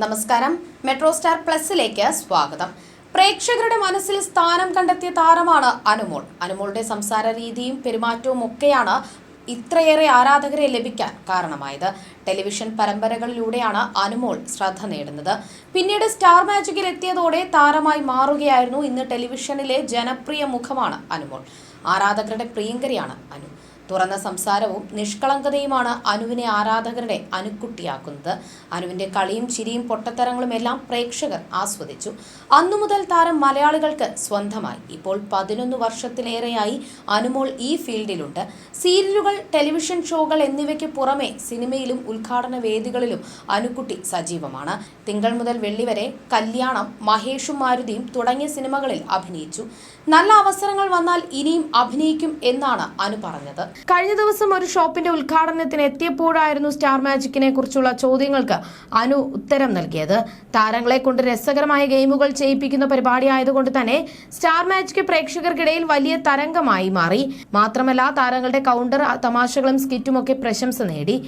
നമസ്കാരം. Metro star പ്ലസിലേക്ക് സ്വാഗതം. പ്രേക്ഷകരുടെ മനസ്സിൽ സ്ഥാനം കണ്ടെത്തിയ താരമാണ് അനുമോൾ. അനുമോളുടെ സംസാര രീതിയും പെരുമാറ്റവും ഒക്കെയാണ് ഇത്രയേറെ ആരാധകരെ ലഭിക്കാൻ കാരണമായത്. ടെലിവിഷൻ പരമ്പരകളിലൂടെയാണ് അനുമോൾ ശ്രദ്ധ നേടുന്നത്. പിന്നീട് സ്റ്റാർ മാജിക്കിൽ എത്തിയതോടെ താരമായി മാറുകയായിരുന്നു ഇന്ന് ടെലിവിഷനിലെ ജനപ്രിയ മുഖമാണ് അനുമോൾ. ആരാധകരുടെ പ്രിയങ്കരിയാണ് അനു. തുറന്ന സംസാരവും നിഷ്കളങ്കതയുമാണ് അനുവിനെ ആരാധകരുടെ അനുക്കുട്ടിയാക്കുന്നത്. അനുവിന്റെ കളിയും ചിരിയും പൊട്ടത്തരങ്ങളും എല്ലാം പ്രേക്ഷകർ ആസ്വദിച്ചു. അന്നു മുതൽ താരം മലയാളികൾക്ക് സ്വന്തമായി. ഇപ്പോൾ പതിനൊന്ന് വർഷത്തിലേറെയായി അനുമോൾ ഈ ഫീൽഡിലുണ്ട്. സീരിയലുകൾ ടെലിവിഷൻ ഷോകൾ എന്നിവയ്ക്ക് പുറമെ സിനിമയിലും ഉദ്ഘാടന വേദികളിലും അനുക്കുട്ടി സജീവമാണ്. തിങ്കൾ മുതൽ വെള്ളി വരെ കല്യാണം മഹേഷും മാരുതിയും തുടങ്ങിയ സിനിമകളിൽ അഭിനയിച്ചു. നല്ല അവസരങ്ങൾ വന്നാൽ ഇനിയും അഭിനയിക്കും എന്നാണ് അനു പറഞ്ഞത്. കഴിഞ്ഞ ദിവസം ഒരു ഷോപ്പിന്റെ ഉദ്ഘാടനത്തിന് എത്തിയപ്പോഴായിരുന്നു സ്റ്റാർ മാജിക്കിനെ കുറിച്ചുള്ള ചോദ്യങ്ങൾക്ക് അനു ഉത്തരം നൽകിയത്. താരങ്ങളെ കൊണ്ട് രസകരമായ ഗെയിമുകൾ ചെയ്യിപ്പിക്കുന്ന പരിപാടി ആയതുകൊണ്ട് തന്നെ സ്റ്റാർ മാജിക് പ്രേക്ഷകർക്കിടയിൽ വലിയ തരംഗമായി മാറി. മാത്രമല്ല താരങ്ങളുടെ കൗണ്ടർ തമാശകളും സ്കിറ്റും ഒക്കെ പ്രശംസ നേടി.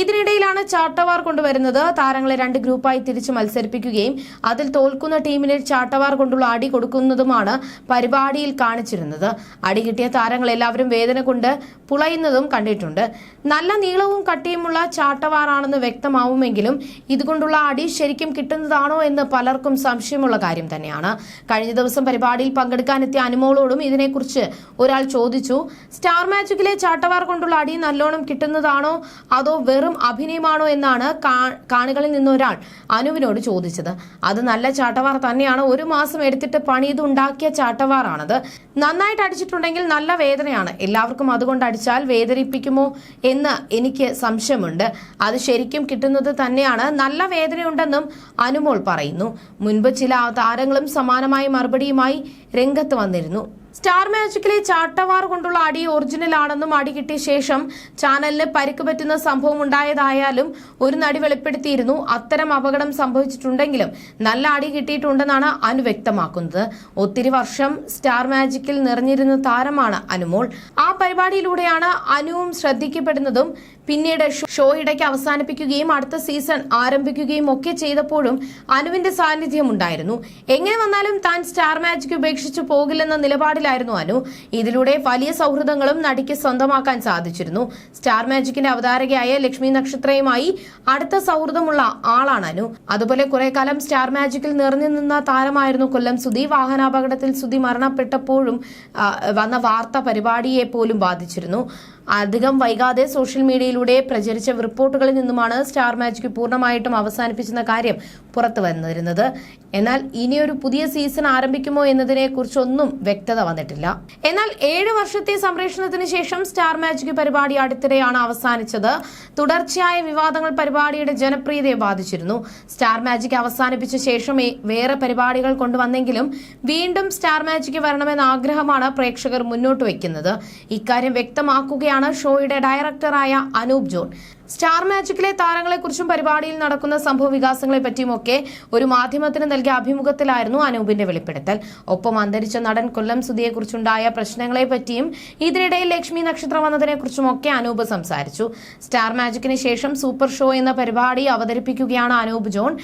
ഇതിനിടയിലാണ് ചാട്ടവാർ കൊണ്ടുവരുന്നത്. താരങ്ങളെ രണ്ട് ഗ്രൂപ്പായി തിരിച്ച് മത്സരിപ്പിക്കുകയും അതിൽ തോൽക്കുന്ന ടീമിന് ചാട്ടവാർ കൊണ്ടുള്ള അടി കൊടുക്കുന്നതുമാണ് പരിപാടിയിൽ കാണിച്ചിരുന്നത്. അടി കിട്ടിയ താരങ്ങൾ എല്ലാവരും വേദന കൊണ്ട് പുളയുന്നതും കണ്ടിട്ടുണ്ട്. നല്ല നീളവും കട്ടിയുമുള്ള ചാട്ടവാറാണെന്ന് വ്യക്തമാവുമെങ്കിലും ഇതുകൊണ്ടുള്ള അടി ശരിക്കും കിട്ടുന്നതാണോ എന്ന് പലർക്കും സംശയമുള്ള കാര്യം തന്നെയാണ്. കഴിഞ്ഞ ദിവസം പരിപാടിയിൽ പങ്കെടുക്കാനെത്തിയ അനുമോളോടും ഇതിനെക്കുറിച്ച് ഒരാൾ ചോദിച്ചു സ്റ്റാർ മാജിക്കിലെ ചാട്ടവാർ കൊണ്ടുള്ള അടി നല്ലോണം കിട്ടുന്നതാണോ? അതോ വെറും അഭിനയമാണോ എന്നാണ് കാണികളിൽ നിന്നൊരാൾ അനുവിനോട് ചോദിച്ചത്. അത് നല്ല ചാട്ടവാർ തന്നെയാണ്. ഒരു മാസം എടുത്തിട്ട് പണിതുണ്ടാക്കിയ ചാട്ടവാറാണത്. നന്നായിട്ട് അടിച്ചിട്ടുണ്ടെങ്കിൽ നല്ല വേദനയാണ്. എല്ലാവർക്കും അതുകൊണ്ട് അടിച്ചാൽ വേദനിപ്പിക്കുമോ എന്ന് എനിക്ക് സംശയമുണ്ട്. അത് ശരിക്കും കിട്ടുന്നത് തന്നെയാണ്. നല്ല വേദനയുണ്ടെന്നും അനുമോൾ പറയുന്നു. മുൻപ് ചില താരങ്ങളും സമാനമായ മറുപടിയുമായി രംഗത്ത് വന്നിരുന്നു. സ്റ്റാർ മാജിക്കിലെ ചാട്ടവാർ കൊണ്ടുള്ള അടി ഒറിജിനൽ ആണെന്നും അടി കിട്ടിയ ശേഷം ചാനലിന് പരിക്ക് പറ്റുന്ന സംഭവം ഉണ്ടായതായാലും ഒരു നടി വെളിപ്പെടുത്തിയിരുന്നു. അത്തരം അപകടം സംഭവിച്ചിട്ടുണ്ടെങ്കിലും നല്ല അടി കിട്ടിയിട്ടുണ്ടെന്നാണ് അനു വ്യക്തമാക്കുന്നത്. ഒത്തിരി വർഷം സ്റ്റാർ മാജിക്കിൽ നിറഞ്ഞിരുന്ന താരമാണ് അനുമോൾ. ആ പരിപാടിയിലൂടെയാണ് അനുവും ശ്രദ്ധിക്കപ്പെടുന്നതും പിന്നീട് ഷോ- ഇടയ്ക്ക് അവസാനിപ്പിക്കുകയും അടുത്ത സീസൺ ആരംഭിക്കുകയും ഒക്കെ ചെയ്തപ്പോഴും അനുവിന്റെ സാന്നിധ്യം ഉണ്ടായിരുന്നു. എങ്ങനെ വന്നാലും താൻ സ്റ്റാർ മാജിക് ഉപേക്ഷിച്ച് പോകില്ലെന്ന നിലപാടിലായിരുന്നു അനു. ഇതിലൂടെ വലിയ സൗഹൃദങ്ങളും നടിക്ക് സ്വന്തമാക്കാൻ സാധിച്ചിരുന്നു. സ്റ്റാർ മാജിക്കിന്റെ അവതാരകയായ ലക്ഷ്മി നക്ഷത്രയുമായി അടുത്ത സൗഹൃദമുള്ള ആളാണ് അനു. അതുപോലെ കുറെ കാലം സ്റ്റാർ മാജിക്കിൽ നിറഞ്ഞു നിന്ന താരമായിരുന്നു കൊല്ലം സുധി. വാഹനാപകടത്തിൽ സുധി മരണപ്പെട്ടപ്പോഴും വന്ന വാർത്ത പരിപാടിയെ പോലും ബാധിച്ചിരുന്നു. അധികം വൈകാതെ സോഷ്യൽ മീഡിയയിലൂടെ പ്രചരിച്ച റിപ്പോർട്ടുകളിൽ നിന്നുമാണ് സ്റ്റാർ മാജിക് പൂർണമായിട്ടും അവസാനിപ്പിച്ചെന്ന കാര്യം പുറത്തു വന്നിരുന്നത്. എന്നാൽ ഇനിയൊരു പുതിയ സീസൺ ആരംഭിക്കുമോ എന്നതിനെ കുറിച്ചൊന്നും വ്യക്തത വന്നിട്ടില്ല. എന്നാൽ ഏഴ് വർഷത്തെ സംപ്രേഷണത്തിന് ശേഷം സ്റ്റാർ മാജിക് പരിപാടി അടുത്തിടെയാണ് അവസാനിച്ചത്. തുടർച്ചയായ വിവാദങ്ങൾ പരിപാടിയുടെ ജനപ്രിയതയെ ബാധിച്ചിരുന്നു. സ്റ്റാർ മാജിക് അവസാനിപ്പിച്ച ശേഷം വേറെ പരിപാടികൾ കൊണ്ടുവന്നെങ്കിലും വീണ്ടും സ്റ്റാർ മാജിക് വരണമെന്ന ആഗ്രഹമാണ് പ്രേക്ഷകർ മുന്നോട്ട് വയ്ക്കുന്നത്. ഇക്കാര്യം വ്യക്തമാക്കുകയാണ് ഷോയുടെ ഡയറക്ടറായ അനൂപ് ജോൺ. സ്റ്റാർ മാജിക്കിലെ താരങ്ങളെക്കുറിച്ചും പരിപാടിയിൽ നടക്കുന്ന സംഭവ വികാസങ്ങളെ പറ്റിയുമൊക്കെ ഒരു മാധ്യമത്തിന് നൽകിയ അഭിമുഖത്തിലായിരുന്നു അനൂപിന്റെ വെളിപ്പെടുത്തൽ. ഒപ്പം അന്തരിച്ച നടൻ കൊല്ലം സുധിയെക്കുറിച്ചുണ്ടായ പ്രശ്നങ്ങളെ പറ്റിയും ഇതിനിടയിൽ ലക്ഷ്മി നക്ഷത്രം വന്നതിനെക്കുറിച്ചുമൊക്കെ അനൂപ് സംസാരിച്ചു. സ്റ്റാർ മാജിക്കിന് ശേഷം സൂപ്പർ ഷോ എന്ന പരിപാടി അവതരിപ്പിക്കുകയാണ് അനൂപ് ജോൺ.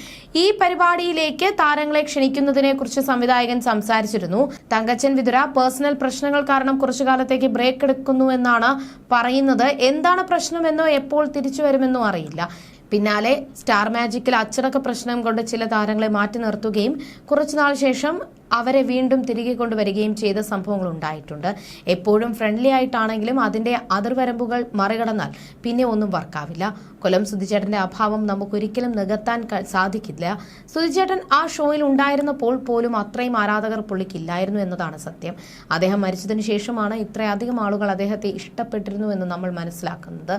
ഈ പരിപാടിയിലേക്ക് താരങ്ങളെ ക്ഷണിക്കുന്നതിനെക്കുറിച്ച് സംവിധായകൻ സംസാരിച്ചിരുന്നു. തങ്കച്ചൻ വിതുര പേഴ്സണൽ പ്രശ്നങ്ങൾ കാരണം കുറച്ചു കാലത്തേക്ക് ബ്രേക്ക് എടുക്കുന്നു എന്നാണ് പറയുന്നത്. എന്താണ് പ്രശ്നമെന്നോ എപ്പോൾ തിരിച്ചു വരുമെന്നോ അറിയില്ല. പിന്നാലെ സ്റ്റാർ മാജിക്കിൽ അച്ചടക്ക പ്രശ്നം കൊണ്ട് ചില താരങ്ങളെ മാറ്റി നിർത്തുകയും കുറച്ചുനാൾ ശേഷം അവരെ വീണ്ടും തിരികെ കൊണ്ടുവരികയും ചെയ്ത സംഭവങ്ങൾ ഉണ്ടായിട്ടുണ്ട്. എപ്പോഴും ഫ്രണ്ട്ലി ആയിട്ടാണെങ്കിലും അതിന്റെ അതിർവരമ്പുകൾ മറികടന്നാൽ പിന്നെ ഒന്നും വർക്കാവില്ല. കൊല്ലം സുധിച്ചേട്ടന്റെ അഭാവം നമുക്കൊരിക്കലും നികത്താൻ സാധിക്കില്ല. സുധിച്ചേട്ടൻ ആ ഷോയിൽ ഉണ്ടായിരുന്നപ്പോൾ പോലും അത്രയും ആരാധകർ പുള്ളിക്കില്ലായിരുന്നു എന്നതാണ് സത്യം. അദ്ദേഹം മരിച്ചതിനു ശേഷമാണ് ഇത്രയധികം ആളുകൾ അദ്ദേഹത്തെ ഇഷ്ടപ്പെട്ടിരുന്നു എന്ന് നമ്മൾ മനസ്സിലാക്കുന്നത്.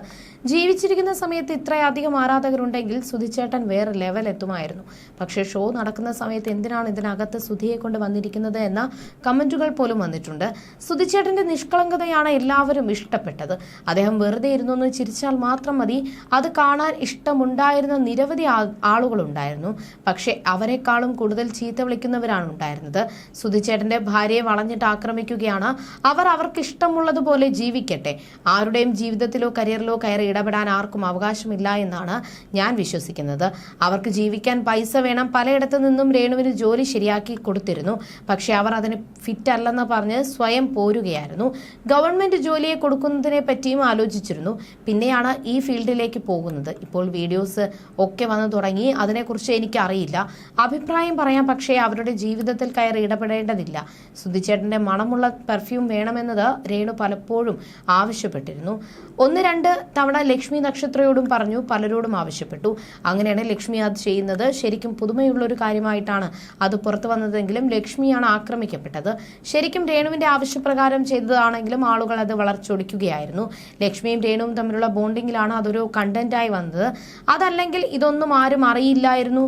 ജീവിച്ചിരിക്കുന്ന സമയത്ത് ഇത്രയധികം ആരാധകരുണ്ടെങ്കിൽ സുധിച്ചേട്ടൻ വേറെ ലെവൽ എത്തുമായിരുന്നു. പക്ഷേ ഷോ നടക്കുന്ന സമയത്ത് എന്തിനാണ് ഇതിനകത്ത് സുധിയെ കൊണ്ട് വന്നിരിക്കുന്നത് എന്ന കമന്റുകൾ പോലും വന്നിട്ടുണ്ട്. സുധിച്ചേട്ടന്റെ നിഷ്കളങ്കതയാണ് എല്ലാവരും ഇഷ്ടപ്പെട്ടത്. അദ്ദേഹം വെറുതെ ഇരുന്നു ചിരിച്ചാൽ മാത്രം മതി. അത് കാണാൻ ഇഷ്ടമുണ്ടായിരുന്ന നിരവധി ആളുകളുണ്ടായിരുന്നു. പക്ഷേ അവരെക്കാളും കൂടുതൽ ചീത്ത വിളിക്കുന്നവരാണ് ഉണ്ടായിരുന്നത്. സുധിച്ചേട്ടന്റെ ഭാര്യയെ വളഞ്ഞിട്ട് ആക്രമിക്കുകയാണ്. അവർ അവർക്ക് ഇഷ്ടമുള്ളതുപോലെ ജീവിക്കട്ടെ. ആരുടെയും ജീവിതത്തിലോ കരിയറിലോ കയറി ഇടപെടാൻ ആർക്കും അവകാശമില്ല എന്നാണ് ഞാൻ വിശ്വസിക്കുന്നത്. അവർക്ക് ജീവിക്കാൻ പൈസ വേണം. പലയിടത്തു നിന്നും രേണുവിന് ജോലി ശരിയാക്കി കൊടുത്തിരുന്നു. പക്ഷേ അവർ അതിന് ഫിറ്റ് അല്ലെന്ന് പറഞ്ഞ് സ്വയം പോരുകയായിരുന്നു. ഗവൺമെന്റ് ജോലിയെ കൊടുക്കുന്നതിനെ പറ്റിയും ആലോചിച്ചിരുന്നു. പിന്നെയാണ് ഈ ഫീൽഡിലേക്ക് പോകുന്നത്. ഇപ്പോൾ വീഡിയോസ് ഒക്കെ വന്നു തുടങ്ങി. അതിനെക്കുറിച്ച് എനിക്കറിയില്ല. അഭിപ്രായം പറയാം പക്ഷേ അവരുടെ ജീവിതത്തിൽ കയറി ഇടപെടേണ്ടതില്ല. സുധിച്ചേട്ടന്റെ മണമുള്ള പെർഫ്യൂം വേണമെന്നത് രേണു പലപ്പോഴും ആവശ്യപ്പെട്ടിരുന്നു. ഒന്ന് രണ്ട് തവണ ലക്ഷ്മി നക്ഷത്രയോടും പറഞ്ഞു പലരോടും ആവശ്യപ്പെട്ടു. അങ്ങനെയാണ് ലക്ഷ്മി അത് ചെയ്യുന്നത്. ശരിക്കും പുതുമയുള്ള ഒരു കാര്യമായിട്ടാണ് അത് പുറത്തു വന്നതെങ്കിലും ലക്ഷ്മിയാണ് ആക്രമിക്കപ്പെട്ടത്. ശരിക്കും രേണുവിന്റെ ആവശ്യപ്രകാരം ചെയ്തതാണെങ്കിലും ആളുകൾ അത് വളർച്ചൊടിക്കുകയായിരുന്നു ലക്ഷ്മിയും രേണുവും തമ്മിലുള്ള ബോണ്ടിങ്ങിലാണ് അതൊരു കണ്ടന്റായി വന്നത്. അതല്ലെങ്കിൽ ഇതൊന്നും ആരും അറിയില്ലായിരുന്നു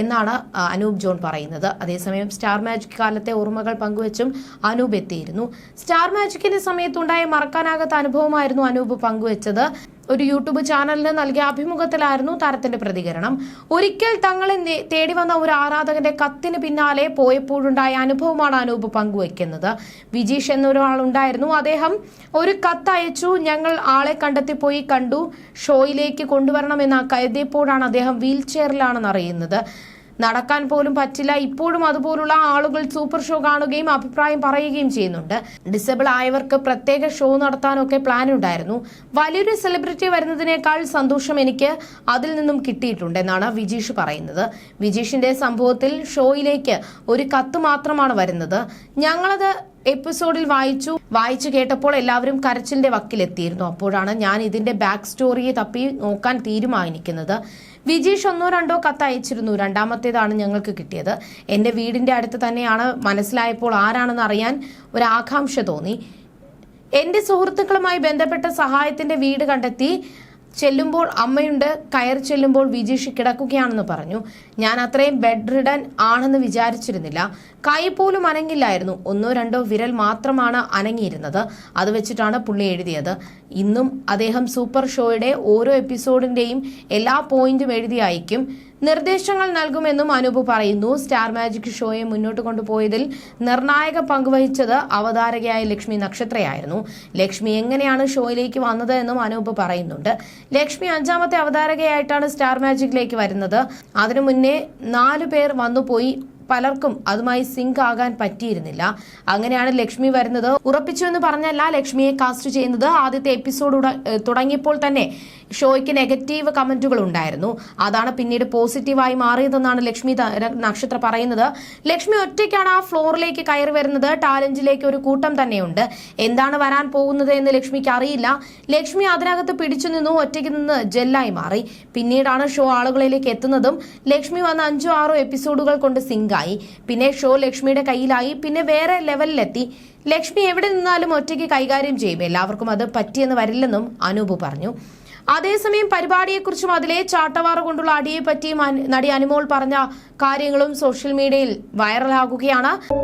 എന്നാണ് അനൂപ് ജോൺ പറയുന്നത്. അതേസമയം സ്റ്റാർ മാജിക് കാലത്തെ ഓർമ്മകൾ പങ്കുവച്ചും അനൂപ് എത്തിയിരുന്നു. സ്റ്റാർ മാജിക്കിന്റെ സമയത്തുണ്ടായ മറക്കാനാകാത്ത അനുഭവമായിരുന്നു അനൂപ് പങ്കുവച്ചത്. ഒരു യൂട്യൂബ് ചാനലിന് നൽകിയ അഭിമുഖത്തിലായിരുന്നു താരത്തിന്റെ പ്രതികരണം. ഒരിക്കൽ തങ്ങളെ തേടി വന്ന ഒരു ആരാധകന്റെ കത്തിന് പിന്നാലെ പോയപ്പോഴുണ്ടായ അനുഭവമാണ് അനൂപ് പങ്കുവെക്കുന്നത് വിജീഷ് എന്നൊരാളുണ്ടായിരുന്നു. അദ്ദേഹം ഒരു കത്ത് അയച്ചു ഞങ്ങൾ ആളെ കണ്ടെത്തി പോയി കണ്ടു. ഷോയിലേക്ക് കൊണ്ടുവരണമെന്ന് കരുതിയപ്പോഴാണ് അദ്ദേഹം വീൽ ചെയറിലാണെന്ന് അറിയുന്നത്. നടക്കാൻ പോലും പറ്റില്ല. ഇപ്പോഴും അതുപോലുള്ള ആളുകൾ സൂപ്പർ ഷോ കാണുകയും അഭിപ്രായം പറയുകയും ചെയ്യുന്നുണ്ട്. ഡിസേബിൾ ആയവർക്ക് പ്രത്യേക ഷോ നടത്താനൊക്കെ പ്ലാൻ ഉണ്ടായിരുന്നു. വലിയൊരു സെലിബ്രിറ്റി വരുന്നതിനേക്കാൾ സന്തോഷം എനിക്ക് അതിൽ നിന്നും കിട്ടിയിട്ടുണ്ട് എന്നാണ് വിജീഷ് പറയുന്നത്. വിജീഷിന്റെ സംഭവത്തിൽ ഷോയിലേക്ക് ഒരു കത്ത് മാത്രമാണ് വരുന്നത്. ഞങ്ങളത് എപ്പിസോഡിൽ വായിച്ചു. വായിച്ചു കേട്ടപ്പോൾ എല്ലാവരും കരച്ചിലിന്റെ വക്കിലെത്തിയിരുന്നു. അപ്പോഴാണ് ഞാൻ ഇതിന്റെ ബാക്ക് സ്റ്റോറിയെ തപ്പി നോക്കാൻ തീരുമാനിക്കുന്നത്. വിജീഷ് ഒന്നോ രണ്ടോ കത്ത് അയച്ചിരുന്നു. രണ്ടാമത്തേതാണ് ഞങ്ങൾക്ക് കിട്ടിയത്. എന്റെ വീടിന്റെ അടുത്ത് തന്നെയാണ് മനസ്സിലായപ്പോൾ ആരാണെന്ന് അറിയാൻ ഒരു ആകാംക്ഷ തോന്നി. എന്റെ സുഹൃത്തുക്കളുമായി ബന്ധപ്പെട്ട സഹായത്തിന്റെ വീട് കണ്ടെത്തി. ചെല്ലുമ്പോൾ അമ്മയുണ്ട് കയറി ചെല്ലുമ്പോൾ വിജീഷ് കിടക്കുകയാണെന്ന് പറഞ്ഞു. ഞാൻ അത്രയും ബെഡ് റിഡൻ ആണെന്ന് വിചാരിച്ചിരുന്നില്ല. കൈ പോലും അനങ്ങില്ലായിരുന്നു. ഒന്നോ രണ്ടോ വിരൽ മാത്രമാണ് അനങ്ങിയിരുന്നത്. അത് വെച്ചിട്ടാണ് പുള്ളി എഴുതിയത്. ഇന്നും അദ്ദേഹം സൂപ്പർ ഷോയുടെ ഓരോ എപ്പിസോഡിന്റെയും എല്ലാ പോയിന്റും എഴുതി അയക്കും. നിർദ്ദേശങ്ങൾ നൽകുമെന്നും അനൂപ് പറയുന്നു. സ്റ്റാർ മാജിക് ഷോയെ മുന്നോട്ട് കൊണ്ടുപോയതിൽ നിർണായക പങ്കുവഹിച്ചത് അവതാരകയായ ലക്ഷ്മി നക്ഷത്രയായിരുന്നു. ലക്ഷ്മി എങ്ങനെയാണ് ഷോയിലേക്ക് വന്നത് എന്നും അനൂപ് പറയുന്നുണ്ട്. ലക്ഷ്മി അഞ്ചാമത്തെ അവതാരകയായിട്ടാണ് സ്റ്റാർ മാജിക്കിലേക്ക് വരുന്നത്. അതിനു മുന്നേ നാലു പേർ വന്നുപോയി. പലർക്കും അതുമായി സിങ്ക് ആകാൻ പറ്റിയിരുന്നില്ല. അങ്ങനെയാണ് ലക്ഷ്മി വരുന്നത്. ഉറപ്പിച്ചു എന്ന് പറഞ്ഞല്ല ലക്ഷ്മിയെ കാസ്റ്റ് ചെയ്യുന്നത്. ആദ്യത്തെ എപ്പിസോഡ് തുടങ്ങിയപ്പോൾ തന്നെ ഷോയ്ക്ക് നെഗറ്റീവ് കമന്റുകൾ ഉണ്ടായിരുന്നു. അതാണ് പിന്നീട് പോസിറ്റീവായി മാറിയതെന്നാണ് ലക്ഷ്മി നക്ഷത്ര പറയുന്നത്. ലക്ഷ്മി ഒറ്റയ്ക്കാണ് ആ ഫ്ലോറിലേക്ക് കയറി വരുന്നത്. ടാലന്റിലേക്ക് ഒരു കൂട്ടം തന്നെയുണ്ട്. എന്താണ് വരാൻ പോകുന്നത് എന്ന് ലക്ഷ്മിക്ക് അറിയില്ല. ലക്ഷ്മി അതിനകത്ത് പിടിച്ചു നിന്നു. ഒറ്റയ്ക്ക് നിന്ന് ജെല്ലായി മാറി. പിന്നീടാണ് ഷോ ആളുകളിലേക്ക് എത്തുന്നതും ലക്ഷ്മി വന്ന അഞ്ചോ ആറോ എപ്പിസോഡുകൾ കൊണ്ട് സിങ്കായി പിന്നെ ഷോ ലക്ഷ്മിയുടെ കയ്യിലായി. പിന്നെ വേറെ ലെവലിലെത്തി. ലക്ഷ്മി എവിടെ നിന്നാലും ഒറ്റയ്ക്ക് കൈകാര്യം ചെയ്യും. എല്ലാവർക്കും അത് പറ്റിയെന്ന് വരില്ലെന്നും അനൂപ് പറഞ്ഞു. അതേസമയം പരിപാടിയെക്കുറിച്ചും അതിലെ ചാട്ടവാറ കൊണ്ടുള്ള അടിയെ പറ്റിയും അന- നടി അനുമോൾ പറഞ്ഞ കാര്യങ്ങളും സോഷ്യൽ മീഡിയയിൽ വൈറലാകുകയാണ്.